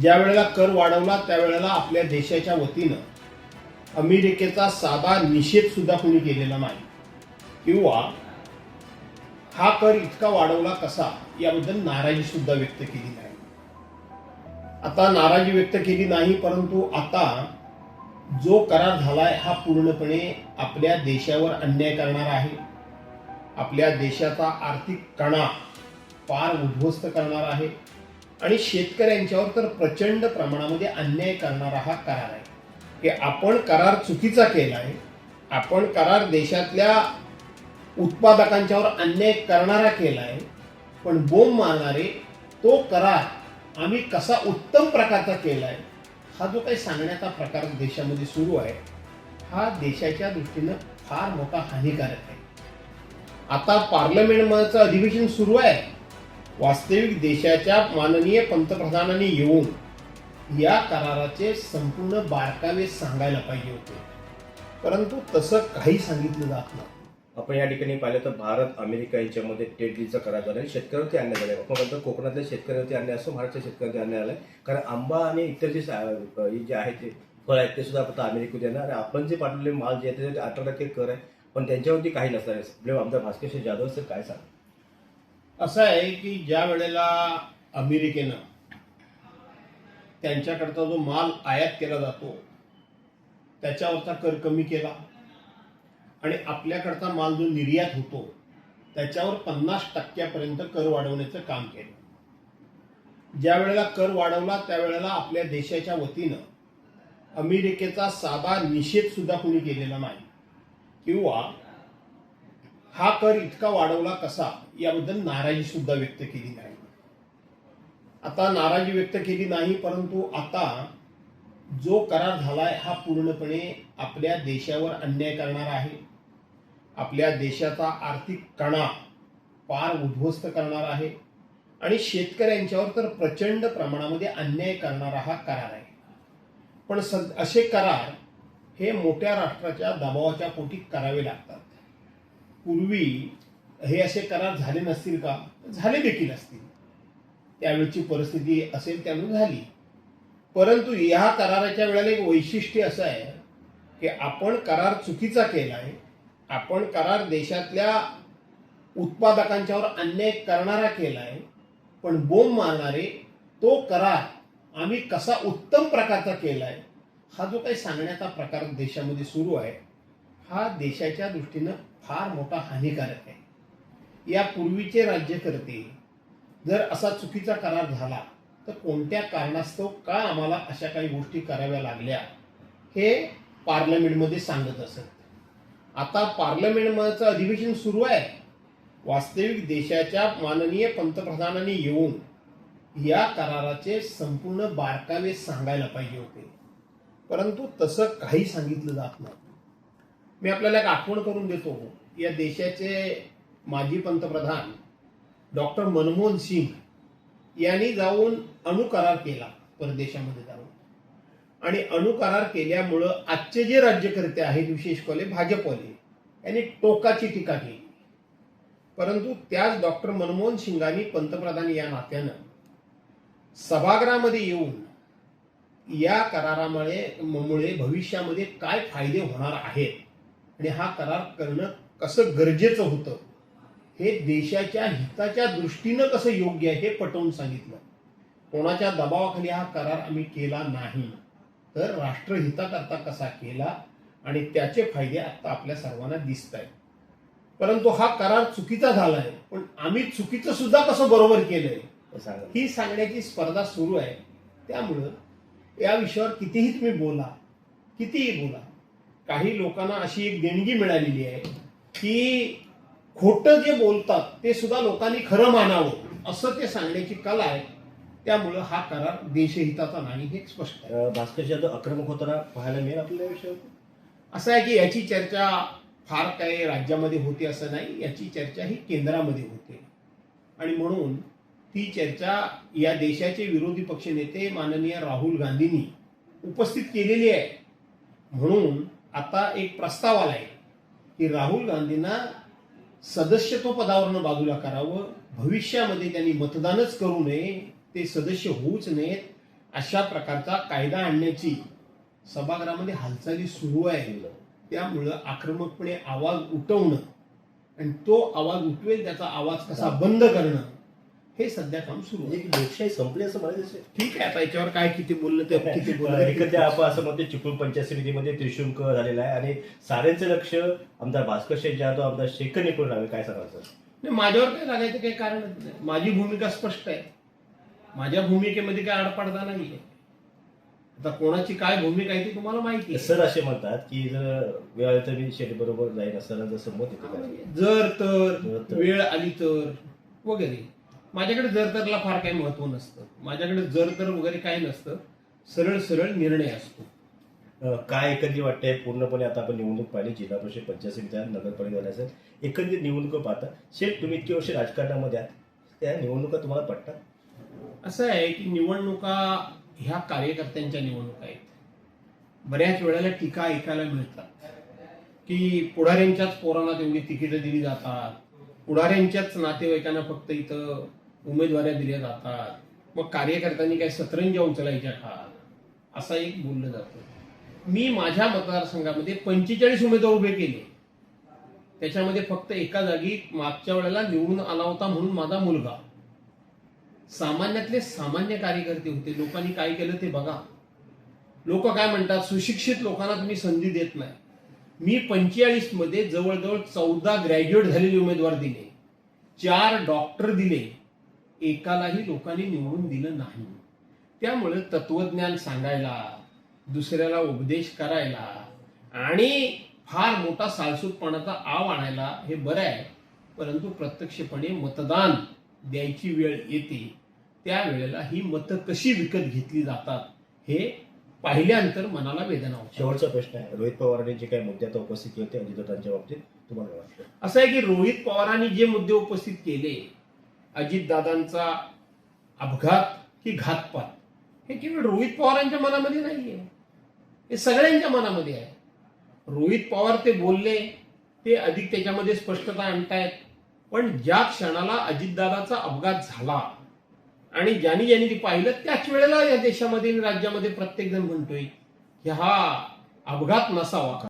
ज्या वेळेला कर वाढवला त्यावेळेला आपल्या देशाच्या वतीनं अमेरिकेचा साधा निषेध सुद्धा कोणी केलेला नाही. किंवा हा कर इतका वाढवला कसा याबद्दल नाराजी सुद्धा व्यक्त केली नाही. आता नाराजी व्यक्त केली नाही परंतु आता जो करार झालाय हा पूर्णपणे आपल्या देशावर अन्याय करणार आहे. आपल्या देशाचा आर्थिक कणा फार उद्ध्वस्त करणार आहे. आणि शेतकऱ्यांच्यावर तर प्रचंड प्रमाणामध्ये अन्याय करणारा हा करार आहे. की आपण करार चुकीचा केला आहे आपण करार देशातल्या उत्पादकांच्यावर अन्याय करणारा केला आहे पण बोंब मारणारे तो करार आम्ही कसा उत्तम प्रकारचा केला आहे हा जो काही सांगण्याचा प्रकार देशामध्ये सुरू आहे हा देशाच्या दृष्टीनं फार मोठा हानिकारक आहे. आता पार्लमेंटचं अधिवेशन सुरू आहे. वास्तविक देशाच्या माननीय पंतप्रधानांनी येऊन या कराराचे संपूर्ण बारकावे सांगायला पाहिजे होते. परंतु तसं काही सांगितलं जात नाही. आपण या ठिकाणी पाहिलं तर भारत अमेरिका यांच्यामध्ये ट्रेड डीलचा करार झाला आणि शेतकऱ्यावरती आणण्यात आले आपण म्हणतो कोकणातल्या शेतकऱ्यावरती असं असो महाराष्ट्राच्या शेतकऱ्यावरती आलं आहे कारण आंबा आणि इतर जे जे आहे ते फळ आहेत ते सुद्धा आता अमेरिकेत येणार. आणि आपण जे पाठवलेले माल जे आहे त्याच्यावरती अठरा टक्के कर आहे. पण त्यांच्यावरती काही नसणार आहे. आपले आमदार भास्कर जाधव सर काय सांग असं आहे की ज्या वेळेला अमेरिकेनं त्यांच्याकडचा जो माल आयात केला जातो त्याच्यावरचा कर कमी केला आणि आपल्याकडचा माल जो निर्यात होतो त्याच्यावर पन्नास टक्क्यापर्यंत कर वाढवण्याचं काम केलं. ज्या वेळेला कर वाढवला त्यावेळेला आपल्या देशाच्या वतीनं अमेरिकेचा साधा निषेध सुद्धा कोणी केलेला नाही. किंवा हा कर इतका वाढवला कसा? याबद्दल नाराजी सुद्धा व्यक्त केली नाही. आता नाराजी व्यक्त केली नाही परंतु आता जो करार झालाय हा पूर्णपणे आपल्या देशावर अन्याय करणार आहे. आपल्या देशाचा आर्थिक कणा पार उद्ध्वस्त करणार आहे. आणि शेतकऱ्यांच्यावर तर प्रचंड प्रमाणामध्ये अन्याय करणारा हा करार आहे. पण सद असे करार हे मोठ्या राष्ट्राच्या दबावाच्या पोटी करावे लागतात. पूर्वी हे असे करार झाले नसतील का? झाले देखील असतील. त्यावेळची परिस्थिती असेल त्यानुसार झाली. परंतु या कराराच्या वेळेला एक वैशिष्ट्य असं आहे की आपण करार चुकीचा केला आहे आपण करार देशातल्या उत्पादकांच्यावर अन्याय करणारा केलाय पण बोंब मारणारे तो करार आम्ही कसा उत्तम प्रकारचा केला आहे हा जो काही सांगण्याचा प्रकार देशामध्ये सुरू आहे हा देशाच्या दृष्टीनं फार मोठा हानिकारक आहे. या पूर्वीचे राज्यकर्ते जर असा चुकीचा करार झाला तर कोणत्या कारणास्तव का आम्हाला अशा काही गोष्टी कराव्या लागल्या हे पार्लमेंटमध्ये सांगत असत. आता पार्लमेंटमधचं अधिवेशन सुरू आहे. वास्तविक देशाच्या माननीय पंतप्रधानांनी येऊन या कराराचे संपूर्ण बारकावे सांगायला पाहिजे होते. परंतु तसं काही सांगितलं जात नाही मी आपल्याला एक आठवण करून देतो. या देशाचे माजी पंतप्रधान डॉक्टर मनमोहन सिंग यांनी जाऊन अणुकरार केला परदेशामध्ये जाऊन. आणि अणुकरार केल्यामुळं आजचे जे राज्यकर्ते आहेत विशेष कॉले भाजपवाले यांनी टोकाची टीका केली. परंतु त्याच डॉक्टर मनमोहन सिंगांनी पंतप्रधान या नात्यानं सभागृहामध्ये येऊन या करारामुळे मुळे भविष्यामध्ये काय फायदे होणार आहेत आणि हा करार करणं कसं गरजेचं होतं हे देशाच्या हिताच्या दृष्टीनं कसं योग्य आहे हे पटवून सांगितलं. कोणाच्या दबावाखाली हा करार आम्ही केला नाही तर राष्ट्रहिताकरता कसा केला आणि त्याचे फायदे आता आपल्या सर्वांना दिसत आहेत परंतु हा करार चुकीचा झाला आहे पण आम्ही चुकीचं सुद्धा कसं बरोबर केलंय ही सांगण्याची स्पर्धा सुरू आहे. त्यामुळं या विषयावर कितीही तुम्ही बोला कितीही बोला काही लोकांना अशी एक देणगी मिळालेली आहे की खोटं जे बोलतात ते सुद्धा लोकांनी खरं मानावं असं ते सांगण्याची कला आहे. त्यामुळं हा करार देशहिताचा नाही हे स्पष्ट आहे. भास्कर जाधव आक्रमक होताना पाहायला मिळेल आपल्या या विषयावरती असं आहे की याची चर्चा फार काही राज्यामध्ये होते असं नाही याची चर्चा ही केंद्रामध्ये होते. आणि म्हणून ती चर्चा या देशाचे विरोधी पक्षनेते माननीय राहुल गांधींनी उपस्थित केलेली आहे. म्हणून आता एक प्रस्ताव आलाय की राहुल गांधींना सदस्यत्व पदावरनं बाजूला करावं भविष्यामध्ये त्यांनी मतदानच करू नये ते सदस्य होऊच नयेत अशा प्रकारचा कायदा आणण्याची सभागृहामध्ये हालचाली सुरू आहे त्यामुळं आक्रमकपणे आवाज उठवणं आणि तो आवाज उठवेल त्याचा आवाज कसा बंद करणं हे सध्या काम सुरू आहे. म्हणजे की लोकशाही संपली असं म्हणायचं ठीक आहे आता याच्यावर काय किती बोललं ते किती बोललं एकत्र आपण असं म्हणतो चिपळूण पंचायत समितीमध्ये त्रिशुंक झालेला आहे आणि साऱ्यांचं लक्ष आमदार भास्कर शेठ जाधव आमदार शेखर निकडून राहावे काय सर? नाही, माझ्यावर काय लागायचं काही कारणच नाही. माझी भूमिका स्पष्ट आहे. माझ्या भूमिकेमध्ये काय आडपाडदा नाहीये. आता कोणाची काय भूमिका आहे ती तुम्हाला माहिती आहे. सर असे म्हणतात की जर वेळ आली तर मी शेठ बरोबर जाईन सरांचं असं मत येते. का? जर तर जर तर. वेळ आली तर वगैरे. माझ्याकडे जर तरला फार काही महत्त्व नसतं. माझ्याकडे जर तर वगैरे काही नसतं. सरळ सरळ निर्णय असतो. काय एकंदरीत वाटतंय? पूर्णपणे आता आपण निवडणूक पाहिली. जिल्हा परिषद पंचायत समित्या नगरपालिका झाल्याचं एकंदरीत निवडणुका पाहता शेठ तुम्ही इतकी वर्ष राजकारणामध्ये आहात. त्या निवडणुका तुम्हाला पटतात? असं आहे की निवडणुका ह्या कार्यकर्त्यांच्या निवडणुका आहेत. बऱ्याच वेळेला टीका ऐकायला मिळतात. की पुढाऱ्यांच्याच पोरांना तेवढी तिकीटं दिली जातात. पुढाऱ्यांच्याच नातेवाईकांना फक्त इथं उमेदवाऱ्या दिल्या जातात. मग कार्यकर्त्यांनी काय सतरंजा उचलायच्या का? असा एक बोललं जातं. मी माझ्या मतदारसंघामध्ये पंचेचाळीस उमेदवार उभे केले. त्याच्यामध्ये फक्त एका जागी मागच्या वेळेला निवडून आला होता म्हणून माझा मुलगा. सामान्यातले सामान्य कार्यकर्ते होते. लोकांनी काय केलं ते बघा. लोक काय म्हणतात सुशिक्षित लोकांना तुम्ही संधी देत नाही. मी पंचेचाळीसमध्ये जवळजवळ चौदा ग्रॅज्युएट झालेले उमेदवार दिले. चार डॉक्टर दिले. एकालाही लोकांनी निवडून दिलं नाही. त्यामुळे तत्वज्ञान सांगायला दुसऱ्याला उपदेश करायला आणि फार मोठा सालसूतपणाचा आव आणायला हे बरं आहे. परंतु प्रत्यक्षपणे मतदान द्यायची वेळ येते. त्यावेळेला ही मतं कशी विकत घेतली जातात हे पाहिल्यानंतर मनाला वेदना होते. शेवटचा प्रश्न आहे. रोहित पवारांनी जे काही मुद्दे आता उपस्थित केले होते अजितदादांच्या बाबतीत तुम्हाला वाटतं? असं आहे की रोहित पवारांनी जे मुद्दे उपस्थित केले अजितदादांचा अपघात की घातपात हे केवळ रोहित पवारांच्या मनामध्ये नाहीये. हे सगळ्यांच्या मनामध्ये आहे. रोहित पवार ते बोलले ते अधिक त्याच्यामध्ये स्पष्टता आणतायत. पण ज्या क्षणाला अजितदादाचा अपघात झाला आणि ज्यांनी ज्यांनी ते पाहिलं त्याच वेळेला या देशामध्ये आणि राज्यामध्ये प्रत्येक जण म्हणतोय की हा अपघात नसावा.